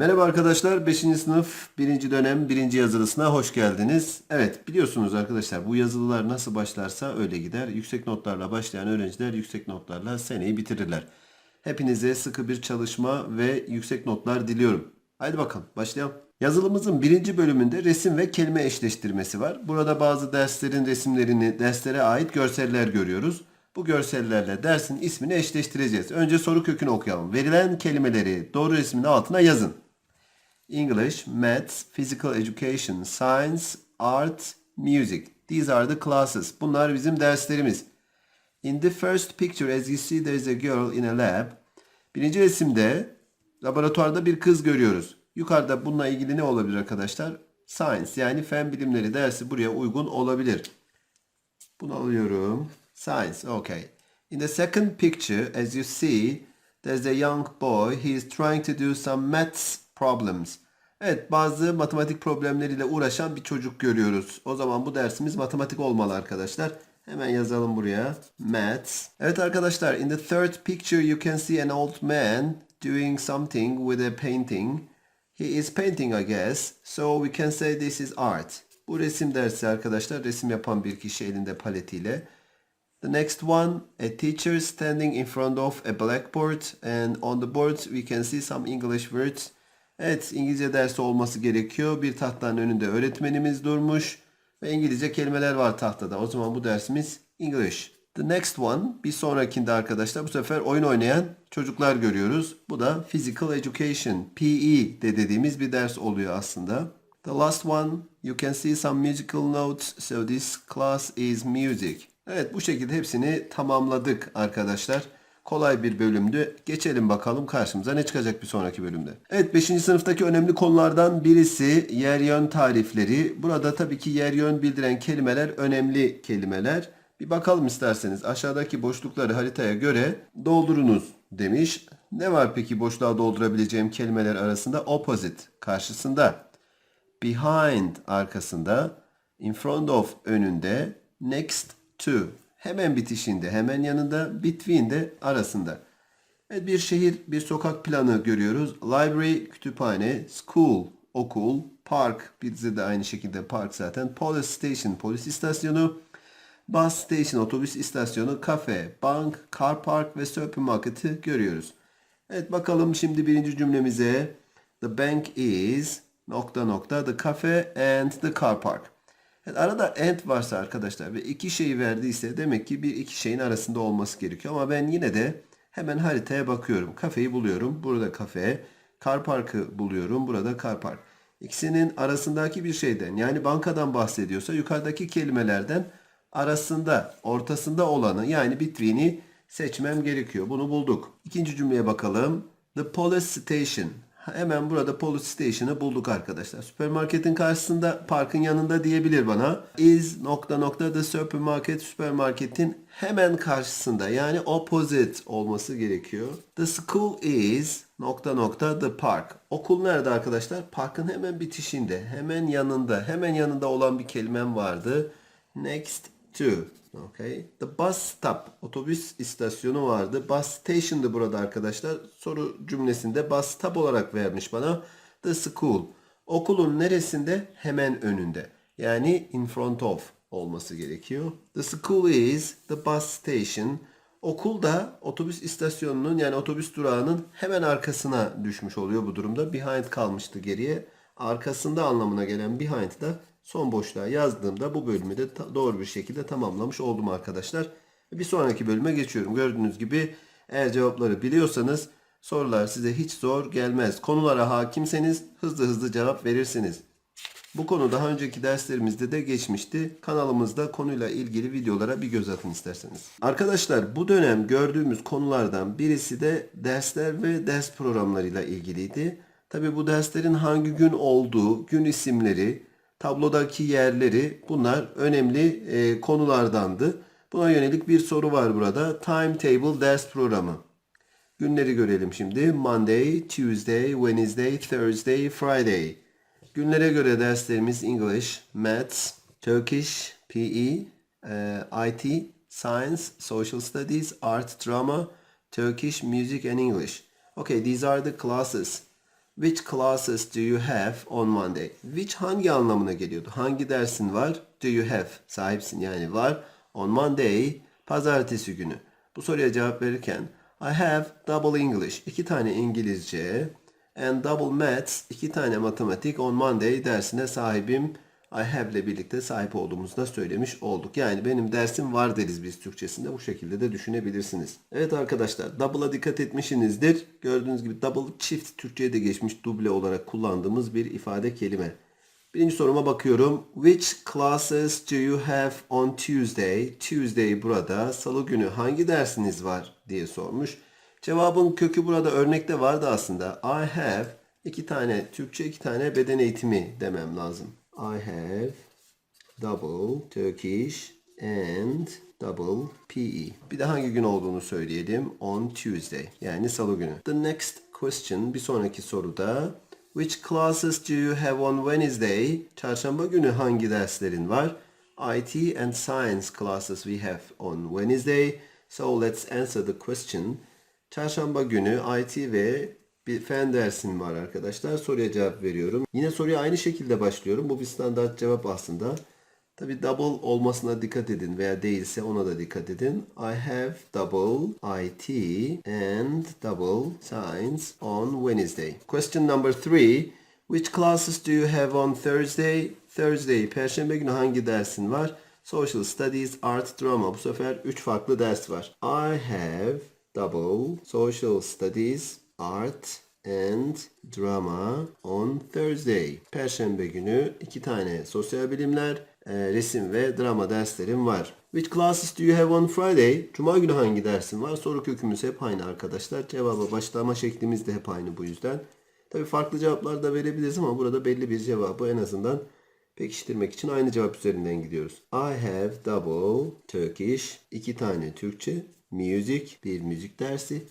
Merhaba arkadaşlar, 5. sınıf 1. dönem 1. yazılısına hoş geldiniz. Evet, biliyorsunuz arkadaşlar bu yazılılar nasıl başlarsa öyle gider. Yüksek notlarla başlayan öğrenciler yüksek notlarla seneyi bitirirler. Hepinize sıkı bir çalışma ve yüksek notlar diliyorum. Haydi bakalım başlayalım. Yazılımızın birinci bölümünde resim ve kelime eşleştirmesi var. Burada bazı derslerin resimlerini, derslere ait görseller görüyoruz. Bu görsellerle dersin ismini eşleştireceğiz. Önce soru kökünü okuyalım. Verilen kelimeleri doğru resmin altına yazın. English, Maths, Physical Education, Science, Art, Music. These are the classes. Bunlar bizim derslerimiz. In the first picture as you see there is a girl in a lab. Birinci resimde laboratuvarda bir kız görüyoruz. Yukarıda bununla ilgili ne olabilir arkadaşlar? Science yani fen bilimleri dersi buraya uygun olabilir. Bunu alıyorum. Science, okay. In the second picture, as you see, there's a young boy. He is trying to do some maths problems. Evet, bazı matematik problemleriyle uğraşan bir çocuk görüyoruz. O zaman bu dersimiz matematik olmalı arkadaşlar. Hemen yazalım buraya. Maths. Evet arkadaşlar, in the third picture you can see an old man doing something with a painting. He is painting I guess. So we can say this is art. Bu resim dersi arkadaşlar. Resim yapan bir kişi elinde paletiyle. The next one, a teacher standing in front of a blackboard and on the board we can see some English words. Evet, İngilizce dersi olması gerekiyor. Bir tahtanın önünde öğretmenimiz durmuş ve İngilizce kelimeler var tahtada. O zaman bu dersimiz English. The next one, bir sonrakinde arkadaşlar bu sefer oyun oynayan çocuklar görüyoruz. Bu da Physical Education, PE de dediğimiz bir ders oluyor aslında. The last one, you can see some musical notes. So this class is music. Evet bu şekilde hepsini tamamladık arkadaşlar. Kolay bir bölümdü. Geçelim bakalım karşımıza ne çıkacak bir sonraki bölümde. Evet 5. sınıftaki önemli konulardan birisi yer yön tarifleri. Burada tabii ki yer yön bildiren kelimeler önemli kelimeler. Bir bakalım isterseniz aşağıdaki boşlukları haritaya göre doldurunuz demiş. Ne var peki boşluğa doldurabileceğim kelimeler arasında? Opposite karşısında, behind arkasında, in front of önünde, next to hemen bitişinde, hemen yanında, between de arasında. Evet, bir şehir, bir sokak planı görüyoruz. Library, kütüphane, school, okul, park, bizde de aynı şekilde park zaten. Police station, polis istasyonu, bus station, otobüs istasyonu, kafe, bank, car park ve supermarket'i görüyoruz. Evet bakalım şimdi birinci cümlemize. The bank is nokta nokta the cafe and the car park. Evet, arada and varsa arkadaşlar ve iki şeyi verdiyse demek ki bir iki şeyin arasında olması gerekiyor. Ama ben yine de hemen haritaya bakıyorum. Kafeyi buluyorum. Burada kafe. Car park'ı buluyorum. Burada car park. İkisinin arasındaki bir şeyden yani bankadan bahsediyorsa yukarıdaki kelimelerden arasında, ortasında olanı yani between'i seçmem gerekiyor. Bunu bulduk. İkinci cümleye bakalım. The police station. Hemen burada police station'ı bulduk arkadaşlar. Süpermarketin karşısında parkın yanında diyebilir bana. Is nokta nokta the supermarket süpermarketin hemen karşısında yani opposite olması gerekiyor. The school is nokta nokta the park. Okul nerede arkadaşlar? Parkın hemen bitişinde, hemen yanında, hemen yanında olan bir kelimem vardı. Next to. Okay. The bus stop. Otobüs istasyonu vardı. Bus station'dı burada arkadaşlar. Soru cümlesinde bus stop olarak vermiş bana. The school. Okulun neresinde? Hemen önünde. Yani in front of olması gerekiyor. The school is the bus station. Okul da otobüs istasyonunun yani otobüs durağının hemen arkasına düşmüş oluyor bu durumda. Behind kalmıştı geriye. Arkasında anlamına gelen behind da son boşluğa yazdığımda bu bölümü de doğru bir şekilde tamamlamış oldum arkadaşlar. Bir sonraki bölüme geçiyorum. Gördüğünüz gibi eğer cevapları biliyorsanız sorular size hiç zor gelmez. Konulara hakimseniz hızlı hızlı cevap verirsiniz. Bu konu daha önceki derslerimizde de geçmişti. Kanalımızda konuyla ilgili videolara bir göz atın isterseniz. Arkadaşlar bu dönem gördüğümüz konulardan birisi de dersler ve ders programlarıyla ilgiliydi. Tabi bu derslerin hangi gün olduğu, gün isimleri, tablodaki yerleri bunlar önemli e, konulardandı. Buna yönelik bir soru var burada. Timetable ders programı. Günleri görelim şimdi. Monday, Tuesday, Wednesday, Thursday, Friday. Günlere göre derslerimiz English, Maths, Turkish, PE, e, IT, Science, Social Studies, Art, Drama, Turkish, Music and English. Okay, these are the classes. Which classes do you have on Monday? Which hangi anlamına geliyordu? Hangi dersin var? Do you have? Sahipsin yani var. On Monday, pazartesi günü. Bu soruya cevap verirken I have double English, iki tane İngilizce and double maths, iki tane matematik on Monday dersine sahibim. I have ile birlikte sahip olduğumuzu da söylemiş olduk. Yani benim dersim var deriz biz Türkçesinde. Bu şekilde de düşünebilirsiniz. Evet arkadaşlar double'a dikkat etmişsinizdir. Gördüğünüz gibi double çift Türkçe'ye de geçmiş duble olarak kullandığımız bir ifade kelime. Birinci soruma bakıyorum. Which classes do you have on Tuesday? Tuesday burada. Salı günü hangi dersiniz var diye sormuş. Cevabın kökü burada örnekte vardı aslında. I have iki tane Türkçe iki tane beden eğitimi demem lazım. I have double Turkish and double PE. Bir de hangi gün olduğunu söyleyelim. On Tuesday. Yani salı günü. The next question bir sonraki soruda Which classes do you have on Wednesday? Çarşamba günü hangi derslerin var? IT and science classes we have on Wednesday. So let's answer the question. Çarşamba günü IT ve bir fen dersim var arkadaşlar. Soruya cevap veriyorum. Yine soruya aynı şekilde başlıyorum. Bu bir standart cevap aslında. Tabi double olmasına dikkat edin veya değilse ona da dikkat edin. I have double IT and double science on Wednesday. Question number three. Which classes do you have on Thursday? Thursday, Perşembe günü hangi dersin var? Social Studies, Art, Drama. Bu sefer 3 farklı ders var. I have double Social Studies, Art and Drama on Thursday. Perşembe günü iki tane sosyal bilimler, e, resim ve drama derslerim var. Which classes do you have on Friday? Cuma günü hangi dersin var? Soru kökümüz hep aynı arkadaşlar. Cevaba başlama şeklimiz de hep aynı bu yüzden. Tabi farklı cevaplar da verebiliriz ama burada belli bir cevabı en azından pekiştirmek için aynı cevap üzerinden gidiyoruz. I have double Turkish, iki tane Türkçe, music, bir müzik dersi,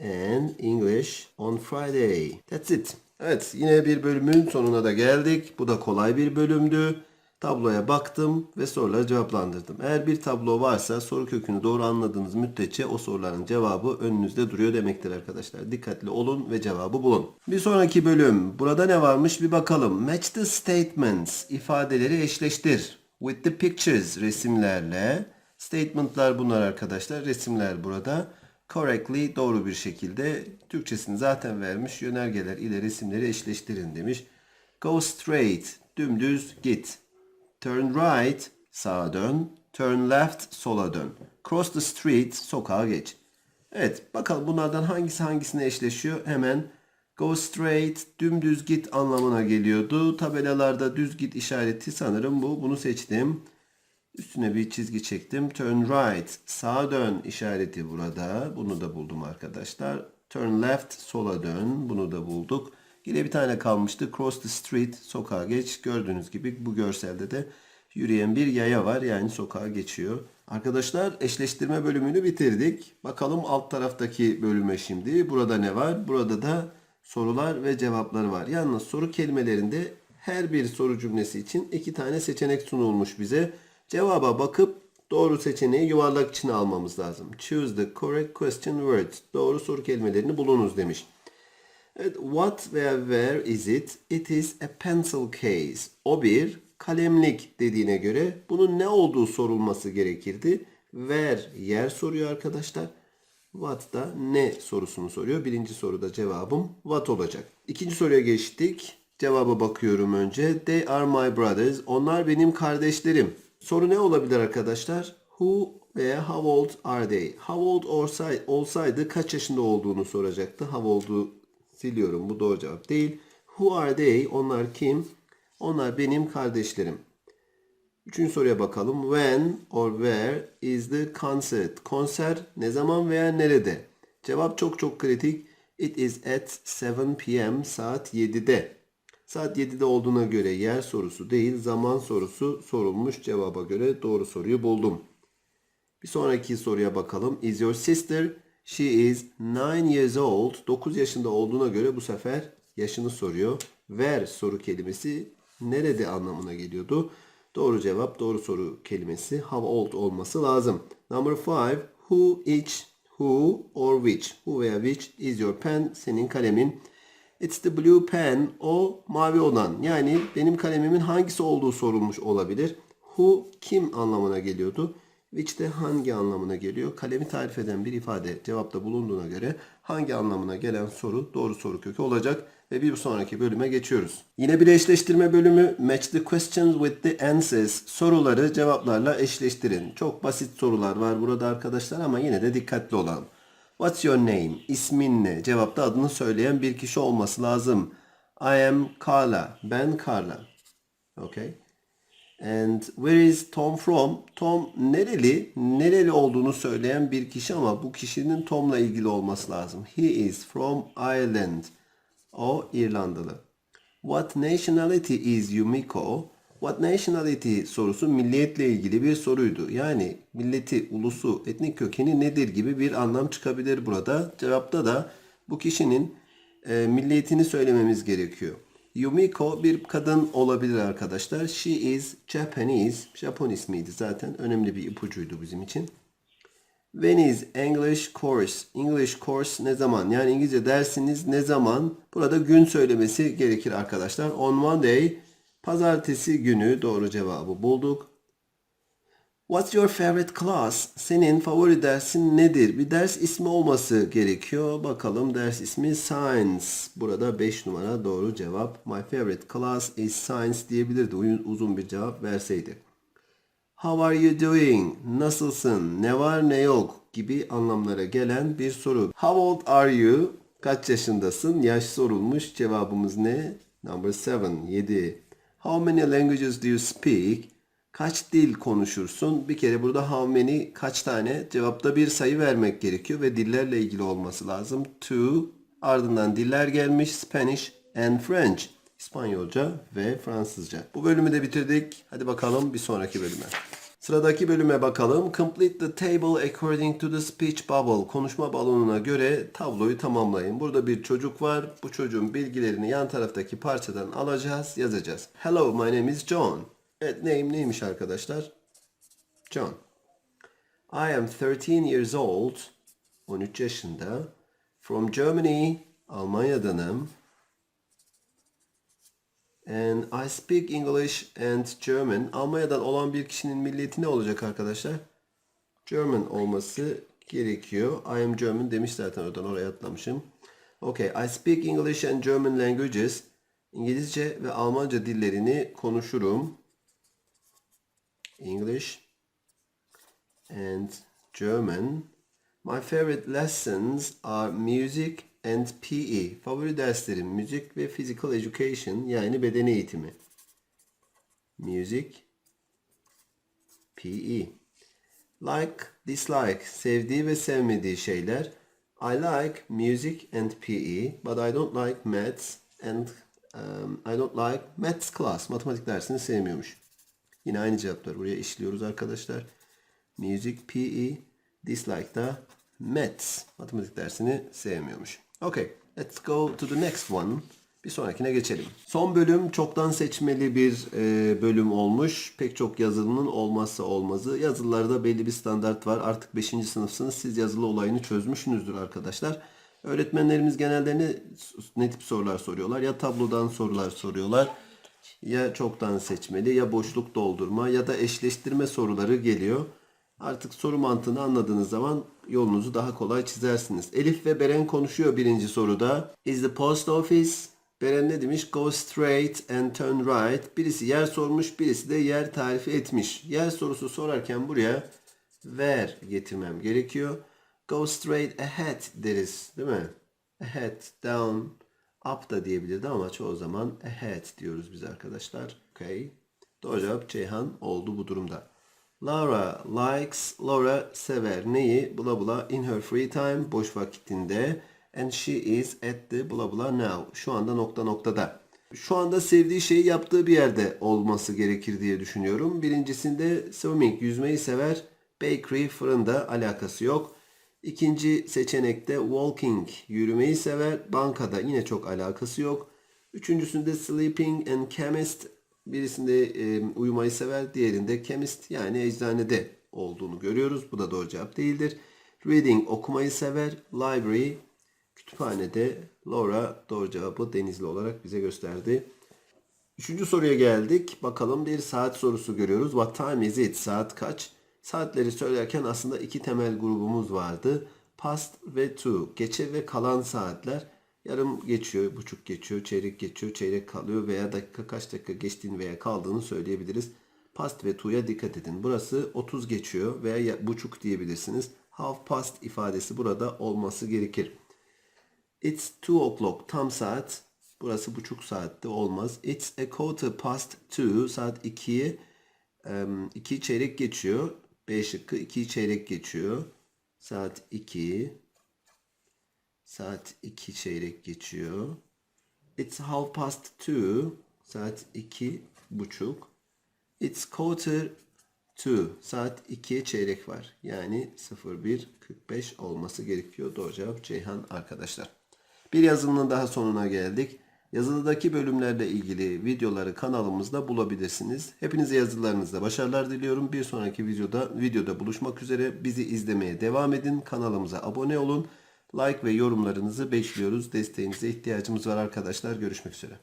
and English on Friday. That's it. Evet yine bir bölümün sonuna da geldik. Bu da kolay bir bölümdü. Tabloya baktım ve soruları cevaplandırdım. Eğer bir tablo varsa soru kökünü doğru anladığınız müddetçe o soruların cevabı önünüzde duruyor demektir arkadaşlar. Dikkatli olun ve cevabı bulun. Bir sonraki bölüm. Burada ne varmış bir bakalım. Match the statements. ifadeleri eşleştir. With the pictures resimlerle. Statement'lar bunlar arkadaşlar. Resimler burada correctly doğru bir şekilde Türkçesini zaten vermiş. Yönergeler ile resimleri eşleştirin demiş. Go straight dümdüz git. Turn right sağa dön. Turn left sola dön. Cross the street sokağa geç. Evet bakalım bunlardan hangisi hangisine eşleşiyor? Hemen go straight dümdüz git anlamına geliyordu. Tabelalarda düz git işareti sanırım bu. Bunu seçtim. Üstüne bir çizgi çektim. Turn right. Sağa dön işareti burada. Bunu da buldum arkadaşlar. Turn left. Sola dön. Bunu da bulduk. Yine bir tane kalmıştı. Cross the street. Sokağa geç. Gördüğünüz gibi bu görselde de yürüyen bir yaya var. Yani sokağa geçiyor. Arkadaşlar eşleştirme bölümünü bitirdik. Bakalım alt taraftaki bölüme şimdi. Burada ne var? Burada da sorular ve cevapları var. Yalnız soru kelimelerinde her bir soru cümlesi için iki tane seçenek sunulmuş bize. Cevaba bakıp doğru seçeneği yuvarlak içine almamız lazım. Choose the correct question words. Doğru soru kelimelerini bulunuz demiş. Evet, what veya where is it? It is a pencil case. O bir kalemlik dediğine göre bunun ne olduğu sorulması gerekirdi. Where yer soruyor arkadaşlar. What da ne sorusunu soruyor. Birinci soruda cevabım what olacak. İkinci soruya geçtik. Cevaba bakıyorum önce. They are my brothers. Onlar benim kardeşlerim. Soru ne olabilir arkadaşlar? Who veya how old are they? How old olsaydı, olsaydı kaç yaşında olduğunu soracaktı. How old'u siliyorum. Bu doğru cevap değil. Who are they? Onlar kim? Onlar benim kardeşlerim. Üçüncü soruya bakalım. When or where is the concert? Konser ne zaman veya nerede? Cevap çok çok kritik. It is at 7 p.m. saat 7'de. Saat 7'de olduğuna göre yer sorusu değil zaman sorusu sorulmuş. Cevaba göre doğru soruyu buldum. Bir sonraki soruya bakalım. Is your sister? She is 9 years old. 9 yaşında olduğuna göre bu sefer yaşını soruyor. Where soru kelimesi nerede anlamına geliyordu. Doğru cevap doğru soru kelimesi how old olması lazım. Number 5. Who, each, who or which. Who veya which is your pen. Senin kalemin. It's the blue pen. O mavi olan. Yani benim kalemimin hangisi olduğu sorulmuş olabilir. Who kim anlamına geliyordu. Which de hangi anlamına geliyor. Kalemi tarif eden bir ifade cevapta bulunduğuna göre hangi anlamına gelen soru doğru soru kökü olacak. Ve bir sonraki bölüme geçiyoruz. Yine bir eşleştirme bölümü. Match the questions with the answers. Soruları cevaplarla eşleştirin. Çok basit sorular var burada arkadaşlar ama yine de dikkatli olalım. What's your name? İsmin ne? Cevapta adını söyleyen bir kişi olması lazım. I am Carla. Ben Carla. Okay. And where is Tom from? Tom nereli? Nereli olduğunu söyleyen bir kişi ama bu kişinin Tom'la ilgili olması lazım. He is from Ireland. O İrlandalı. What nationality is Yumiko? What nationality sorusu milliyetle ilgili bir soruydu. Yani milleti, ulusu, etnik kökeni nedir gibi bir anlam çıkabilir burada. Cevapta da bu kişinin e, milliyetini söylememiz gerekiyor. Yumiko bir kadın olabilir arkadaşlar. She is Japanese. Japon ismiydi zaten. Önemli bir ipucuydu bizim için. When is English course? English course ne zaman? Yani İngilizce dersiniz ne zaman? Burada gün söylemesi gerekir arkadaşlar. On Monday, pazartesi günü doğru cevabı bulduk. What's your favorite class? Senin favori dersin nedir? Bir ders ismi olması gerekiyor. Bakalım ders ismi Science. Burada 5 numara doğru cevap. My favorite class is Science diyebilirdi. Uzun bir cevap verseydi. How are you doing? Nasılsın? Ne var ne yok gibi anlamlara gelen bir soru. How old are you? Kaç yaşındasın? Yaş sorulmuş. Cevabımız ne? Number 7. 7. How many languages do you speak? Kaç dil konuşursun? Bir kere burada how many kaç tane? Cevapta bir sayı vermek gerekiyor ve dillerle ilgili olması lazım. Two. Ardından diller gelmiş. Spanish and French. İspanyolca ve Fransızca. Bu bölümü de bitirdik. Hadi bakalım bir sonraki bölüme. Sıradaki bölüme bakalım. Complete the table according to the speech bubble. Konuşma balonuna göre tabloyu tamamlayın. Burada bir çocuk var. Bu çocuğun bilgilerini yan taraftaki parçadan alacağız, yazacağız. Hello, my name is John. Evet, name neymiş arkadaşlar? John. I am 13 years old. 13 yaşında. From Germany. Almanya'danım. And I speak English and German. Almanya'dan olan bir kişinin milliyeti ne olacak arkadaşlar? German olması gerekiyor. I am German demiş zaten oradan oraya atlamışım. Okay, I speak English and German languages. İngilizce ve Almanca dillerini konuşurum. English and German. My favorite lessons are music and PE. Favori derslerim müzik ve physical education yani beden eğitimi. Music, PE. Like, dislike, sevdiği ve sevmediği şeyler. I like music and PE, but I don't like maths and um, I don't like maths class. Matematik dersini sevmiyormuş. Yine aynı cevaplar buraya işliyoruz arkadaşlar. Music, PE, dislike da maths. Matematik dersini sevmiyormuş. Okay, let's go to the next one. Bir sonrakine geçelim. Son bölüm çoktan seçmeli bir e, bölüm olmuş. Pek çok yazılının olmazsa olmazı. Yazılılarda belli bir standart var. Artık 5. sınıfsınız. Siz yazılı olayını çözmüşsünüzdür arkadaşlar. Öğretmenlerimiz genelde ne, ne tip sorular soruyorlar? Ya tablodan sorular soruyorlar. Ya çoktan seçmeli ya boşluk doldurma ya da eşleştirme soruları geliyor. Artık soru mantığını anladığınız zaman yolunuzu daha kolay çizersiniz. Elif ve Beren konuşuyor birinci soruda. Is the post office? Beren ne demiş? Go straight and turn right. Birisi yer sormuş, birisi de yer tarifi etmiş. Yer sorusu sorarken buraya where getirmem gerekiyor. Go straight ahead deriz değil mi? Ahead, down, up da diyebilirdi ama çoğu zaman ahead diyoruz biz arkadaşlar. Okay. Doğru cevap Ceyhan oldu bu durumda. Laura likes, Laura sever neyi? Bula bula in her free time, boş vakitinde. And she is at the bula bula now. Şu anda nokta noktada. Şu anda sevdiği şeyi yaptığı bir yerde olması gerekir diye düşünüyorum. Birincisinde swimming, yüzmeyi sever. Bakery, fırında alakası yok. İkinci seçenekte walking, yürümeyi sever. Bankada yine çok alakası yok. Üçüncüsünde sleeping and chemist, birisinde e, uyumayı sever. Diğerinde chemist yani eczanede olduğunu görüyoruz. Bu da doğru cevap değildir. Reading, okumayı sever. Library, Kütüphanede Laura doğru cevabı Denizli olarak bize gösterdi. Üçüncü soruya geldik. Bakalım bir saat sorusu görüyoruz. What time is it? Saat kaç? Saatleri söylerken aslında iki temel grubumuz vardı. Past ve to. Geçe ve kalan saatler. Yarım geçiyor, buçuk geçiyor, çeyrek geçiyor, çeyrek kalıyor veya dakika kaç dakika geçtiğini veya kaldığını söyleyebiliriz. Past ve to'ya dikkat edin. Burası 30 geçiyor veya ya- buçuk diyebilirsiniz. Half past ifadesi burada olması gerekir. It's two o'clock. Tam saat. Burası buçuk saatte olmaz. It's a quarter past two. Saat 2'ye 2 çeyrek geçiyor. B şıkkı 2 çeyrek geçiyor. Saat 2. Saat 2 çeyrek geçiyor. It's half past two. Saat 2 buçuk. It's quarter to. Saat 2'ye çeyrek var. Yani 01.45 olması gerekiyor. Doğru cevap Ceyhan arkadaşlar. Bir yazılının daha sonuna geldik. Yazılıdaki bölümlerle ilgili videoları kanalımızda bulabilirsiniz. Hepinize yazılarınızda başarılar diliyorum. Bir sonraki videoda videoda buluşmak üzere. Bizi izlemeye devam edin. Kanalımıza abone olun. Like ve yorumlarınızı bekliyoruz. Desteğinize ihtiyacımız var arkadaşlar. Görüşmek üzere.